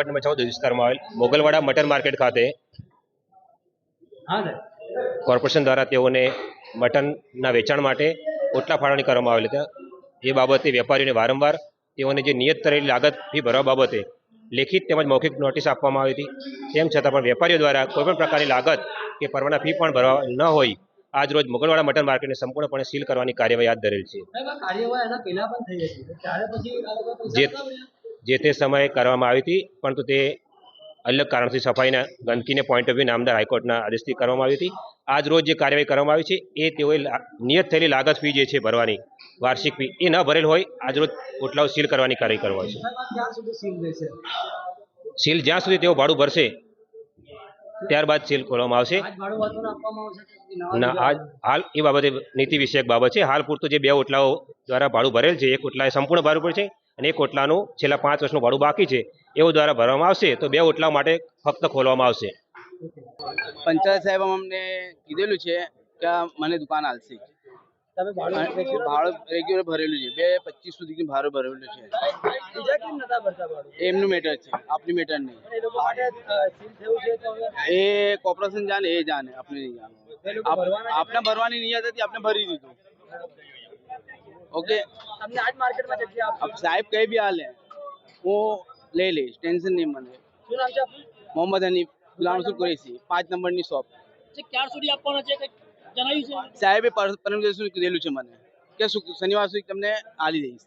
Ward number ચૌદ વિસ્તારમાં આવેલ મોગલવાડા મટન માર્કેટ ખાતે કોર્પોરેશન દ્વારા તેઓને મટનના વેચાણ માટે ઓટલા ફાળવણી કરવામાં આવેલ હતા. એ બાબતે વેપારીઓને વારંવાર તેઓને જે નિયત કરેલી લાગત ફી ભરવા બાબતે લેખિત તેમજ મૌખિક નોટિસ આપવામાં આવી હતી. તેમ છતાં પણ વેપારીઓ દ્વારા કોઈપણ પ્રકારની લાગત કે પરવાના ફી પણ ભરવા ન હોય આજ રોજ મોગલવાડા મટન માર્કેટને સંપૂર્ણપણે સીલ કરવાની કાર્યવાહી હાથ ધરેલ છે. જે તે સમયે કરવામાં આવી હતી પરંતુ તે અલગ કારણથી સફાઈના ગંદકીને પોઈન્ટ ઓફ વ્યૂ નામદાર હાઈકોર્ટના આદેશથી કરવામાં આવી હતી. આજ રોજ જે કાર્યવાહી કરવામાં આવી છે એ તેઓએ નિયત થયેલી લાગત ફી જે છે ભરવાની વાર્ષિક ફી એ ન ભરેલ હોય આજ રોજ ઓટલાઓ સીલ કરવાની કાર્યવાહી કરવા છે. સીલ જ્યાં સુધી તેઓ ભાડું ભરશે ત્યારબાદ સીલ ખોલવામાં આવશે. ના આજ હાલ એ બાબતે નીતિ વિષયક બાબત છે. હાલ પૂરતું જે બે ઓટલાઓ દ્વારા ભાડું ભરેલ છે એક ઓટલાએ સંપૂર્ણ ભાડું પડશે અને એક ઓટલાનું છેલ્લા પાંચ વર્ષનું ભાડું બાકી છે એવું દ્વારા ભરવામાં આવશે તો બે ઓટલા માટે ફક્ત ખોલવામાં આવશે. પંચાયત સાહેબ અમને કીધેલું છે કે મને દુકાન હાલશે ભાડું રેગ્યુલર ભરેલું છે બે પચીસ સુધી ભાડું ભરેલું છે. એમનું મેટર છે આપની મેટર નહીં. એ કોર્પોરેશન જાણે એ જાણે આપણે નહીં જાણે આપણે ભરવાની નિયત હતી આપણે ભરી દીધું. ઓકે તમને આજ માર્કેટમાં જગ્યા આપશો? સાહેબ કઈ બી હાલે હું લઈ લઈશ ટેન્શન નહીં મને. શું નામ છે મોહમ્મદ હનીફ ગુલામ રસુલ કુરેશી પાંચ નંબરની શોપ. ક્યાર સુધી આપવાના છે કંઈક જણાવ્યું છે? સાહેબે પરમ કીધેલું છે મને? કે શું શનિવાર સુધી તમને હાલી દઈશ.